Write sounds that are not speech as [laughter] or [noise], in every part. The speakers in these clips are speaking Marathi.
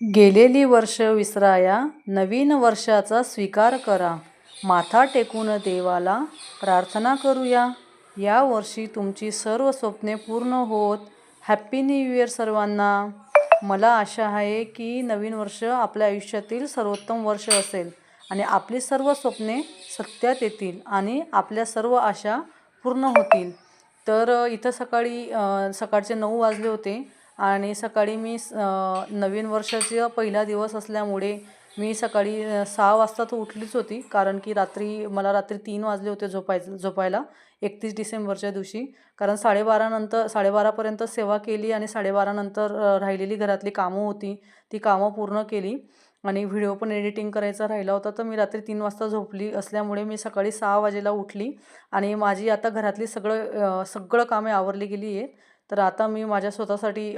गेलेली वर्ष विसराया नवीन वर्षाचा स्वीकार करा. माथा टेकून देवाला प्रार्थना करूया. या वर्षी तुमची सर्व स्वप्ने पूर्ण होत. हॅप्पी न्यू इयर सर्वांना. मला आशा आहे की नवीन वर्ष आपल्या आयुष्यातील सर्वोत्तम वर्ष असेल आणि आपली सर्व स्वप्ने सत्यात येतील आणि आपल्या सर्व आशा पूर्ण होतील. तर इथं सकाळी सकाळचे नऊ वाजले होते. आणि सकाळी मी स- नवीन वर्षाचा पहिला दिवस असल्यामुळे मी सकाळी सहा वाजता तर उठलीच होती कारण की रात्री मला रात्री तीन वाजले होते झोपायचं झोपायला एकतीस डिसेंबरच्या दिवशी. कारण साडेबारानंतर साडेबारापर्यंत सेवा केली आणि साडेबारानंतर राहिलेली घरातली कामं होती ती कामं पूर्ण केली. आणि व्हिडिओ पण एडिटिंग करायचा राहिला होता तर मी रात्री तीन वाजता झोपली असल्यामुळे मी सकाळी सहा वाजेला उठली. आणि माझी आता घरातली सगळं सगळं कामे आवरली गेली आहेत. तर आता मी माझ्या स्वतःसाठी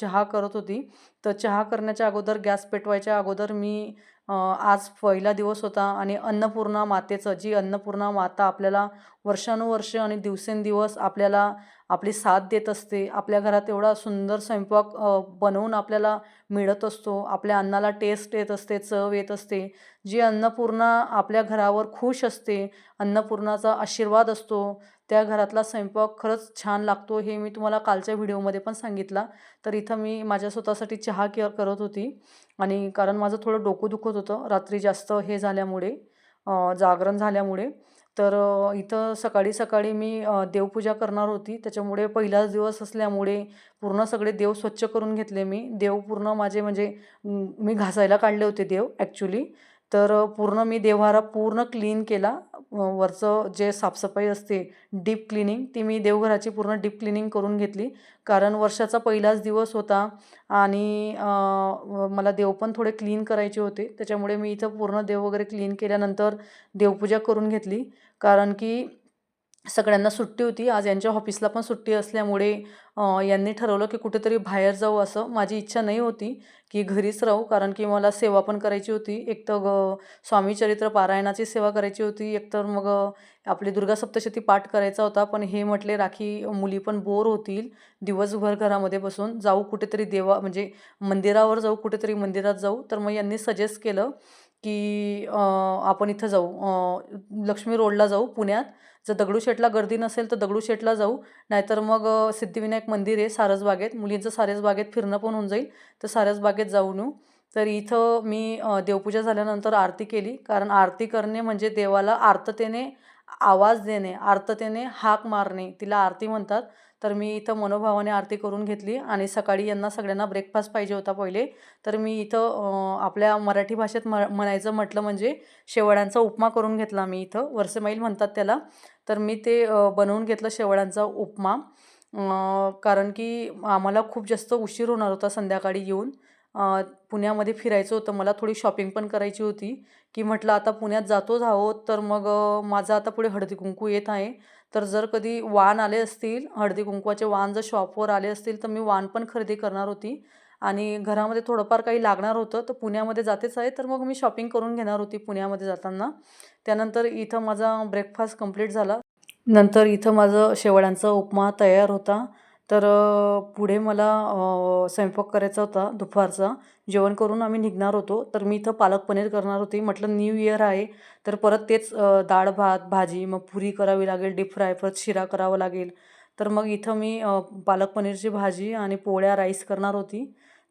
चहा करत होती. तर चहा करण्याच्या अगोदर गॅस पेटवायच्या अगोदर मी आज पहिला दिवस होता आणि अन्नपूर्णा मातेचं जी अन्नपूर्णा माता आपल्याला वर्षानुवर्ष आणि दिवसेंदिवस आपल्याला आपली साथ देत असते. आपल्या घरात एवढा सुंदर स्वयंपाक बनवून आपल्याला मिळत असतो. आपल्या अन्नाला टेस्ट येत असते चव येत असते. जी अन्नपूर्णा आपल्या घरावर खुश असते अन्नपूर्णाचा आशीर्वाद असतो त्या घरातला स्वयंपाक खरंच छान लागतो हे मी तुम्हाला कालच्या व्हिडिओमध्ये पण सांगितला. तर इथं मी माझ्या स्वतःसाठी चहा केअर करत होती आणि कारण माझं थोडं डोकं दुखत होतं रात्री जास्त हे झाल्यामुळे जागरण झाल्यामुळे. तर इथं सकाळी सकाळी मी देवपूजा करणार होती. त्याच्यामुळे पहिलाच दिवस असल्यामुळे पूर्ण सगळे देव स्वच्छ करून घेतले मी. देव पूर्ण माझे म्हणजे मी घासायला काढले होते देव ॲक्च्युली तर पूर्ण मी देवहारा पूर्ण क्लीन केला. वरचं जे साफसफाई असते डीप क्लिनिंग ती मी देवघराची पूर्ण डीप क्लिनिंग करून घेतली. कारण वर्षाचा पहिलाच दिवस होता आणि मला देव पण थोडे क्लीन करायचे होते. त्याच्यामुळे मी इथं पूर्ण देव वगैरे क्लीन केल्यानंतर देवपूजा करून घेतली. कारण की सगळ्यांना सुट्टी होती. आज यांच्या ऑफिसला पण सुट्टी असल्यामुळे यांनी ठरवलं की कुठेतरी बाहेर जाऊ असं माझी इच्छा नाही होती की घरीच राहू. कारण की मला सेवा पण करायची होती. एक तर ग स्वामी चरित्र पारायणाची सेवा करायची होती. एक तर मग आपली दुर्गा सप्तशती पाठ करायचा होता. पण हे म्हटले राखी मुली पण बोर होतील. दिवसभर घरामध्ये बसून जाऊ कुठेतरी देवा म्हणजे मंदिरावर जाऊ कुठेतरी मंदिरात जाऊ. तर मग यांनी सजेस्ट केलं की आपण इथं जाऊ. लक्ष्मी रोडला जाऊ पुण्यात. जर दगडूशेठला गर्दी नसेल तर दगडूशेठला जाऊ. नाहीतर मग सिद्धिविनायक मंदिर आहे सारसबागेत मुलींचं सारसबागेत फिरणं पण होऊन जाईल. तर सारसबागेत जाऊन येऊ. तर इथं मी देवपूजा झाल्यानंतर आरती केली. कारण आरती करणे म्हणजे देवाला आर्ततेने आवाज देणे आर्ततेने हाक मारणे तिला आरती म्हणतात. तर मी इथं मनोभावाने आरती करून घेतली आणि सकाळी यांना सगळ्यांना ब्रेकफास्ट पाहिजे होता पहिले. तर मी इथं आपल्या मराठी भाषेत म म्हणायचं म्हटलं म्हणजे शेवळ्यांचा उपमा करून घेतला मी इथं. वरसेमाईल म्हणतात त्याला. तर मी ते बनवून घेतलं शेवळ्यांचा उपमा. कारण की आम्हाला खूप जास्त उशीर होणार होता संध्याकाळी येऊन. पुण्यामध्ये फिरायचं होतं. मला थोडी शॉपिंग पण करायची होती. की म्हटलं आता पुण्यात जातोच आहोत. तर मग माझं आता पुढे हळदी कुंकू येत आहे. तर जर कधी वाण आले असतील हळदी कुंकवाचे वाण जर शॉपवर आले असतील तर मी वाण पण खरेदी करणार होती. आणि घरामध्ये थोडंफार काही लागणार होतं तर पुण्यामध्ये जातेच आहे तर मग मी शॉपिंग करून घेणार होती पुण्यामध्ये जाताना. त्यानंतर इथं माझा ब्रेकफास्ट कंप्लीट झाला. नंतर इथं माझं शेवड्यांचा उपमा तयार होता. तर पुढे मला स्वयंपाक करायचा होता दुपारचा. जेवण करून आम्ही निघणार होतो. तर मी इथं पालक पनीर करणार होती. म्हटलं न्यू इयर आहे. तर परत तेच डाळ भात भाजी मग पुरी करावी लागेल. डीप फ्राय परत शिरा करावा लागेल. तर मग इथं मी पालक पनीरची भाजी आणि पोळ्या राईस करणार होती.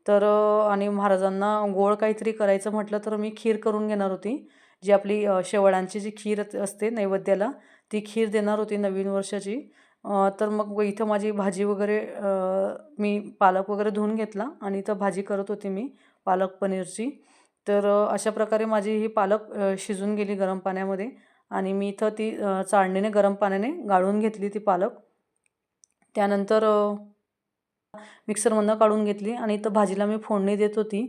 तर आणि महाराजांना गोड काहीतरी करायचं म्हटलं तर मी खीर करून घेणार होती. जी आपली शेवळांची जी खीर असते नैवेद्याला ती खीर देणार होती नवीन वर्षाची. तर मग इथं माझी भाजी वगैरे मी पालक वगैरे धुवून घेतला आणि इथं भाजी करत होती मी पालक पनीरची. तर अशा प्रकारे माझी ही पालक शिजून गेली गरम पाण्यामध्ये आणि मी इथं ती चाळणीने गरम पाण्याने गाळून घेतली ती पालक. त्यानंतर मिक्सरमधनं काढून घेतली आणि इथं भाजीला मी फोडणी देत होती.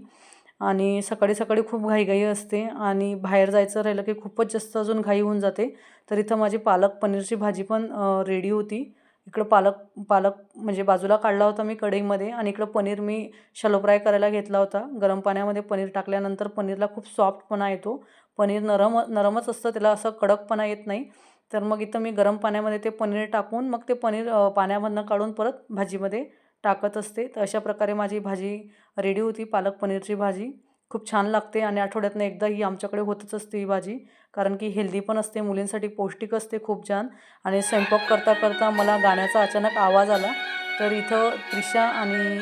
आणि सकाळी सकाळी खूप घाईघाई असते आणि बाहेर जायचं राहिलं की खूपच जास्त अजून घाई होऊन जाते. तर इथं माझी पालक पनीरची भाजी पण रेडी होती. इकडं पालक पालक म्हणजे बाजूला काढला होता मी कढईमध्ये आणि इकडं पनीर मी शॅलो फ्राय करायला घेतला होता. गरम पाण्यामध्ये पनीर टाकल्यानंतर पनीरला खूप सॉफ्टपणा येतो. पनीर नरम नरमच असतं त्याला असं कडकपणा येत नाही. तर मग इथं मी गरम पाण्यामध्ये ते पनीर टाकून मग ते पनीर पाण्यामधनं काढून परत भाजीमध्ये टाकत असते. तर अशा प्रकारे माझी भाजी रेडी होती पालक पनीरची भाजी. खूप छान लागते आणि आठवड्यातनं एकदा ही आमच्याकडे होतच असते ही भाजी. कारण की हेल्दी पण असते मुलींसाठी पौष्टिक असते खूप छान. आणि स्वयंपाक करता करता मला गाण्याचा अचानक आवाज आला. तर इथं त्रिशा आणि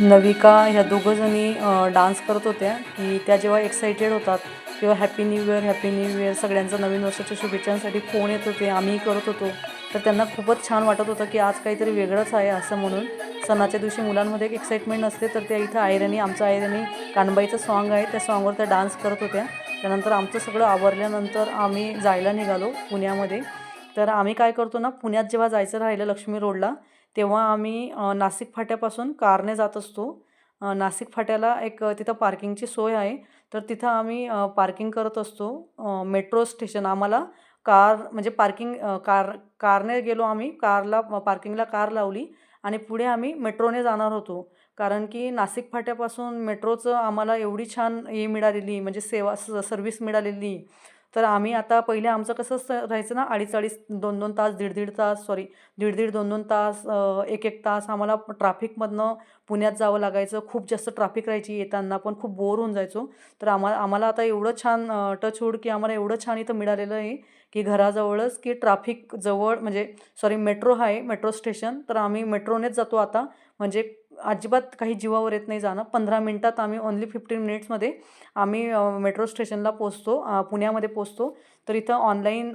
नविका ह्या दोघंजणी डान्स करत होत्या. की त्या जेव्हा एक्साइटेड होतात किंवा happy new year happy new year सगळ्यांचा नवीन वर्षाच्या शुभेच्छांसाठी फोन येत होते आम्हीही करत होतो. तर त्यांना खूपच छान वाटत होतं की आज काहीतरी वेगळंच आहे असं म्हणून. सणाच्या दिवशी मुलांमध्ये एक एक्साइटमेंट असते तर त्या इथं आयरणी आमचं आयरणी कानबाईचं सॉन्ग आहे. त्या सॉन्गवर त्या डान्स करत होत्या. त्यानंतर आमचं सगळं आवरल्यानंतर आम्ही जायला निघालो पुण्यामध्ये. तर आम्ही काय करतो ना पुण्यात जेव्हा जायचं राहिलं लक्ष्मी रोडला तेव्हा आम्ही नाशिक फाट्यापासून कारने जात असतो. नाशिक फाट्याला एक तिथं पार्किंगची सोय आहे. तर तिथं आम्ही पार्किंग करत असतो. मेट्रो स्टेशन आम्हाला कार म्हणजे पार्किंग कार कारने गेलो आम्ही. कारला पार्किंगला कार लावली आणि पुढे आम्ही मेट्रोने जाणार होतो. कारण की नाशिक फाट्यापासून मेट्रोचं आम्हाला एवढी छान हे मिळालेली म्हणजे सेवा स सर्व्हिस मिळालेली. तर आम्ही आता पहिले आमचं कसं राहायचं ना अडीच अडीच दोन दोन तास दीड दीड तास सॉरी दीड दीड दोन दोन तास एक एक तास आम्हाला ट्राफिकमधनं पुण्यात जावं लागायचं. खूप जास्त ट्राफिक राहायची येताना पण खूप बोर होऊन जायचो. तर आम्हा आम्हाला आता एवढं छान टचवूड की आम्हाला एवढं छान इथं मिळालेलं आहे की घराजवळच की ट्राफिक जवळ म्हणजे सॉरी मेट्रो आहे मेट्रो स्टेशन तर आम्ही मेट्रोनेच जातो आता. म्हणजे अजिबात काही जीवावर येत नाही जाणं. पंधरा मिनटात आम्ही ओन्ली फिफ्टीन मिनिट्समध्ये आम्ही मेट्रो स्टेशनला पोचतो पुण्यामध्ये पोचतो तर इथं ऑनलाईन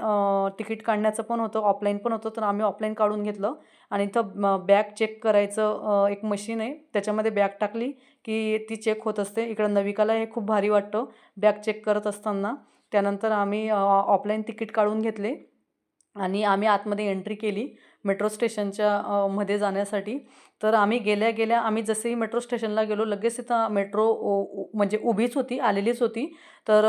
तिकीट काढण्याचं पण होतं ऑफलाईन पण होतं. तर आम्ही ऑफलाईन काढून घेतलं आणि इथं बॅग चेक करायचं एक मशीन आहे. त्याच्यामध्ये बॅग टाकली की ती चेक होत असते. इकडं नविकाला हे खूप भारी वाटतं बॅग चेक करत असताना. त्यानंतर आम्ही ऑफलाईन तिकीट काढून घेतले आणि आम्ही आतमध्ये एंट्री केली. मेट्रो स्टेशनच्या मध्ये जाण्यासाठी. तर आम्ही गेल्या गेल्या आम्ही जसेही मेट्रो स्टेशनला गेलो लगेच तिथं मेट्रो म्हणजे उभीच होती आलेलीच होती. तर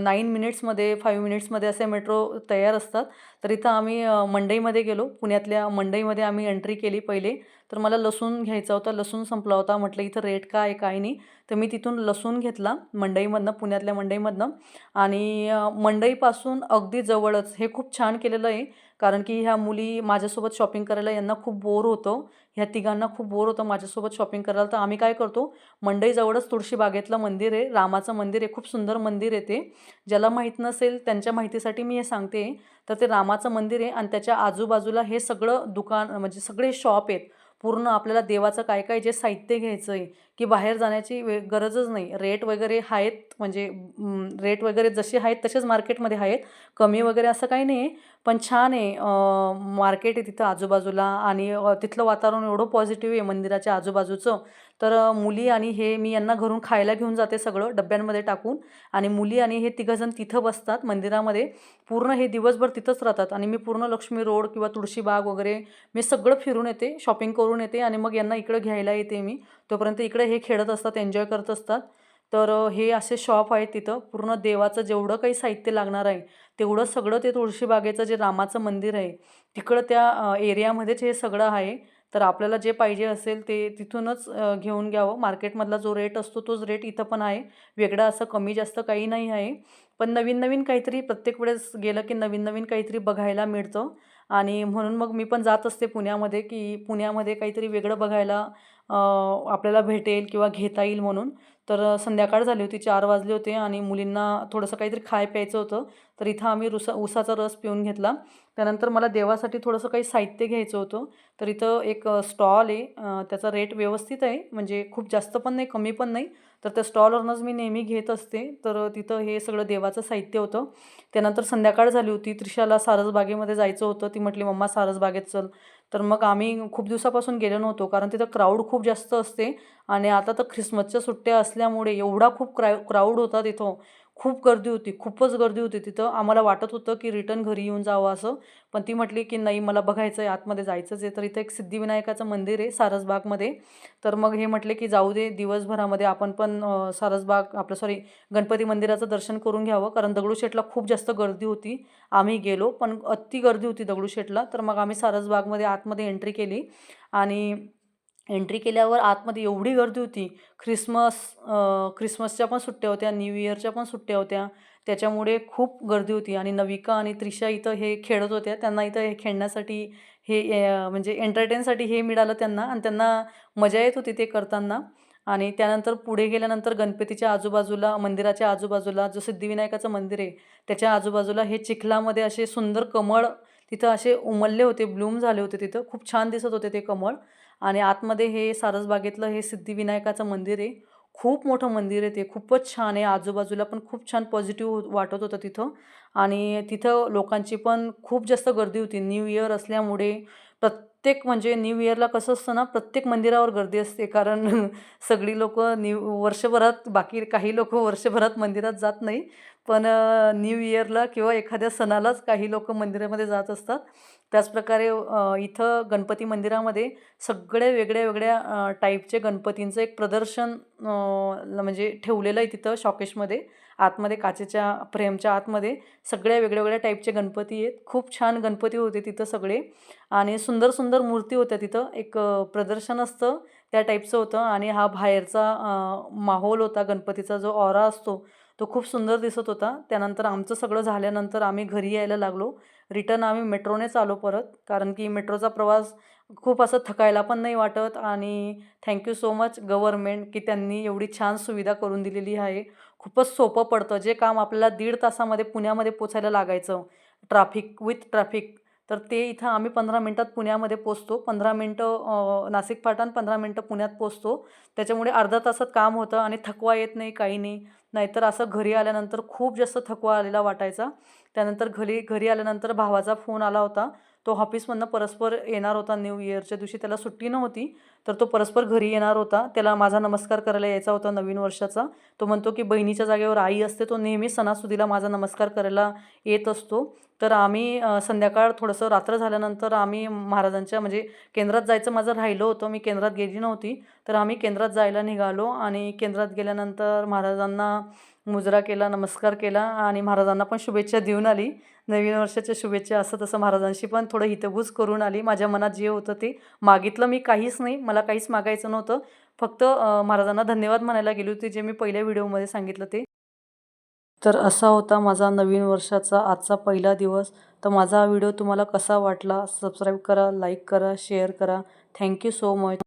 नाईन मिनिट्समध्ये फाईव्ह मिनिट्समध्ये असे मेट्रो तयार असतात. तर इथं आम्ही मंडईमध्ये गेलो. पुण्यातल्या मंडईमध्ये आम्ही एंट्री केली पहिले. तर मला लसूण घ्यायचा होता लसूण संपला होता. म्हटलं इथं रेट काय आहे काय नाही? तर मी तिथून लसूण घेतला मंडईमधनं पुण्यातल्या मंडईमधनं. आणि मंडईपासून अगदी जवळच हे खूप छान केलेलं आहे. कारण की ह्या मुली माझ्यासोबत शॉपिंग करायला यांना खूप बोर होतं. ह्या तिघांना खूप बोर होतं माझ्यासोबत शॉपिंग करायला. तर आम्ही काय करतो मंडईजवळच तुळशी बागेतलं मंदिर आहे. रामाचं मंदिर आहे. खूप सुंदर मंदिर आहे ते. ज्याला माहीत नसेल त्यांच्या माहितीसाठी मी हे सांगते. तर ते रामाचं मंदिर आहे आणि त्याच्या आजूबाजूला हे सगळं दुकान म्हणजे सगळे शॉप आहेत. पूर्ण आपल्याला देवाचं काय काय जे साहित्य घ्यायचं आहे की बाहेर जाण्याची वे गरजच नाही. रेट वगैरे आहेत म्हणजे रेट वगैरे जसे आहेत तसेच मार्केटमध्ये आहेत. कमी वगैरे असं काही नाही आहे पण छान आहे मार्केट आहे तिथं आजूबाजूला आणि तिथलं वातावरण एवढं पॉझिटिव्ह आहे मंदिराच्या आजूबाजूचं. तर मुली आणि हे मी यांना घरून खायला घेऊन जाते सगळं डब्यांमध्ये टाकून. आणि मुली आणि हे तिघंजण तिथं बसतात मंदिरामध्ये. पूर्ण हे दिवसभर तिथंच राहतात. आणि मी पूर्ण लक्ष्मी रोड किंवा तुळशीबाग वगैरे मी सगळं फिरून येते शॉपिंग करून येते आणि मग यांना इकडं घ्यायला येते मी. तोपर्यंत इकडे हे खेळत असतात एन्जॉय करत असतात. तर हे असे शॉप आहेत तिथं. पूर्ण देवाचं जेवढं काही साहित्य लागणार आहे तेवढं सगळं ते तुळशीबागेचं जे रामाचं मंदिर आहे तिकडं त्या एरियामध्येच हे सगळं आहे. तर आपल्याला जे पाहिजे असेल ते तिथूनच घेऊन घ्यावं. मार्केटमधला जो रेट असतो तोच रेट इथं पण आहे. वेगळा असं कमी जास्त काही नाही आहे. पण नवीन नवीन काहीतरी प्रत्येक वेळेस गेलं की नवीन नवीन काहीतरी बघायला मिळतं. आणि म्हणून मग मी पण जात असते पुण्यामध्ये की पुण्यामध्ये काहीतरी वेगळं बघायला आपल्याला भेटेल किंवा घेता येईल म्हणून. तर संध्याकाळ झाली होती चार वाजले होते आणि मुलींना थोडंसं काहीतरी खाय प्यायचं होतं. तर इथं आम्ही रुसा उसाचा रस पिऊन घेतला. त्यानंतर मला देवासाठी थोडंसं काही साहित्य घ्यायचं होतं. तर इथं एक स्टॉल आहे. त्याचा रेट व्यवस्थित आहे. म्हणजे खूप जास्त पण नाही कमी पण नाही. तर त्या स्टॉलवरूनच मी नेहमी घेत असते. तर तिथं हे सगळं देवाचं साहित्य होतं. त्यानंतर संध्याकाळ झाली होती. त्रिशाला सारसबागेमध्ये जायचं होतं. ती म्हटली मम्मा सारसबागेत चल. तर मग आम्ही खूप दिवसापासून गेलो नव्हतो कारण तिथं क्राऊड खूप जास्त असते आणि आता तर ख्रिसमसच्या सुट्ट्या असल्यामुळे एवढा खूप क्राय क्राऊड होता तिथं. खूप गर्दी होती खूपच गर्दी होती तिथं. आम्हाला वाटत होतं की रिटर्न घरी येऊन जावं असं. पण ती म्हटली की नाही मला बघायचं आहे आतमध्ये जायचंच आहे. तर इथं एक सिद्धिविनायकाचं मंदिर आहे सारसबागमध्ये. तर मग हे म्हटले की जाऊ दे दिवसभरामध्ये आपण पण सारसबाग आपलं सॉरी गणपती मंदिराचं दर्शन करून घ्यावं. कारण दगडूशेठला खूप जास्त गर्दी होती. आम्ही गेलो पण अति गर्दी होती दगडूशेठला तर मग आम्ही सारसबागमध्ये आतमध्ये एंट्री केली. आणि एंट्री केल्यावर आतमध्ये एवढी गर्दी होती. ख्रिसमस ख्रिसमसच्या पण सुट्ट्या होत्या न्यू इयरच्या पण सुट्ट्या होत्या. त्याच्यामुळे खूप गर्दी होती आणि नविका आणि त्रिशा इथं हे खेळत होत्या. त्यांना इथं हे खेळण्यासाठी हे म्हणजे एंटरटेनसाठी हे मिळालं त्यांना आणि त्यांना मजा येत होती ते करताना. आणि त्यानंतर पुढे गेल्यानंतर गणपतीच्या आजूबाजूला मंदिराच्या आजूबाजूला जो सिद्धिविनायकाचं मंदिर आहे त्याच्या आजूबाजूला हे चिखलामध्ये असे सुंदर कमळ तिथं असे उमलले होते ब्लूम झाले होते तिथं. खूप छान दिसत होते ते कमळ. आणि आतमध्ये हे सारसबागेतलं हे सिद्धिविनायकाचं मंदिर आहे. खूप मोठं मंदिर आहे ते. खूपच छान आहे. आजूबाजूला पण खूप छान पॉझिटिव्ह वाटत होतं तिथं. आणि तिथं लोकांची पण खूप जास्त गर्दी होती. न्यू इयर असल्यामुळे प्रत प्रत्येक म्हणजे न्यू इयरला कसं असतं ना प्रत्येक मंदिरावर गर्दी असते. कारण [laughs] सगळी लोक न्यू वर्षभरात बाकी काही लोक वर्षभरात मंदिरात जात नाही. पण न्यू इयरला किंवा एखाद्या सणालाच काही लोक मंदिरामध्ये जात असतात. त्याचप्रकारे इथं गणपती मंदिरामध्ये सगळ्या वेगळ्या वेगळ्या टाईपचे गणपतींचं एक प्रदर्शन ल- म्हणजे ठेवलेलं आहे तिथं शॉकेशमध्ये. आतमध्ये काचेच्या फ्रेमच्या आतमध्ये सगळ्या वेगळ्या वेगळ्या टाईपचे गणपती आहेत. खूप छान गणपती होते तिथं सगळे. आणि सुंदर सुंदर मूर्ती होत्या तिथं. एक प्रदर्शन असतं त्या टाईपचं होतं आणि हा बाहेरचा माहोल होता गणपतीचा जो ऑरा असतो तो खूप सुंदर दिसत होता. त्यानंतर आमचं सगळं झाल्यानंतर आम्ही घरी यायला लागलो. रिटर्न आम्ही मेट्रोनेच आलो परत कारण की मेट्रोचा प्रवास खूप असं थकायला पण नाही वाटत आणि थँक्यू सो मच गव्हर्मेंट की त्यांनी एवढी छान सुविधा करून दिलेली आहे. खूपच सोपं पडतं. जे काम आपल्याला दीड तासामध्ये पुण्यामध्ये पोचायला लागायचं ट्राफिक विथ ट्रॅफिक तर ते इथं आम्ही पंधरा मिनटात पुण्यामध्ये पोचतो. पंधरा मिनटं नाशिक फाटान पंधरा मिनटं पुण्यात पोचतो. त्याच्यामुळे अर्धा तासात काम होतं आणि थकवा येत नाही काही नाही. नाहीतर असं घरी आल्यानंतर खूप जास्त थकवा आलेला वाटायचा. त्यानंतर घरी घरी आल्यानंतर भावाचा फोन आला होता. तो ऑफिसमधनं परस्पर येणार होता न्यू इयरच्या दिवशी त्याला सुट्टी नव्हती तर तो परस्पर घरी येणार होता. त्याला माझा नमस्कार करायला यायचा होता नवीन वर्षाचा. तो म्हणतो की बहिणीच्या जागेवर आई असते तो नेहमी सणासुदीला माझा नमस्कार करायला येत असतो. तर आम्ही संध्याकाळ थोडंसं रात्र झाल्यानंतर आम्ही महाराजांच्या म्हणजे केंद्रात जायचं माझं राहिलं होतं. मी केंद्रात गेली नव्हती. तर आम्ही केंद्रात जायला निघालो आणि केंद्रात गेल्यानंतर महाराजांना मुजरा केला नमस्कार केला आणि महाराजांना पण शुभेच्छा देऊन आली. नवीन वर्षाच्या शुभेच्छा असं तसं महाराजांशी पण थोडं हितगुज करून आली. माझ्या मनात जे होतं ते मागितलं. मी काहीच नाही मला काहीच मागायचं नव्हतं. फक्त महाराजांना धन्यवाद म्हणायला गेली होती जे मी पहिल्या व्हिडिओमध्ये सांगितलं ते. तर असा होता माझा नवीन वर्षाचा आजचा पहिला दिवस. तर माझा हा व्हिडिओ तुम्हाला कसा वाटला? सबस्क्राईब करा लाईक करा शेअर करा. Thank you so much.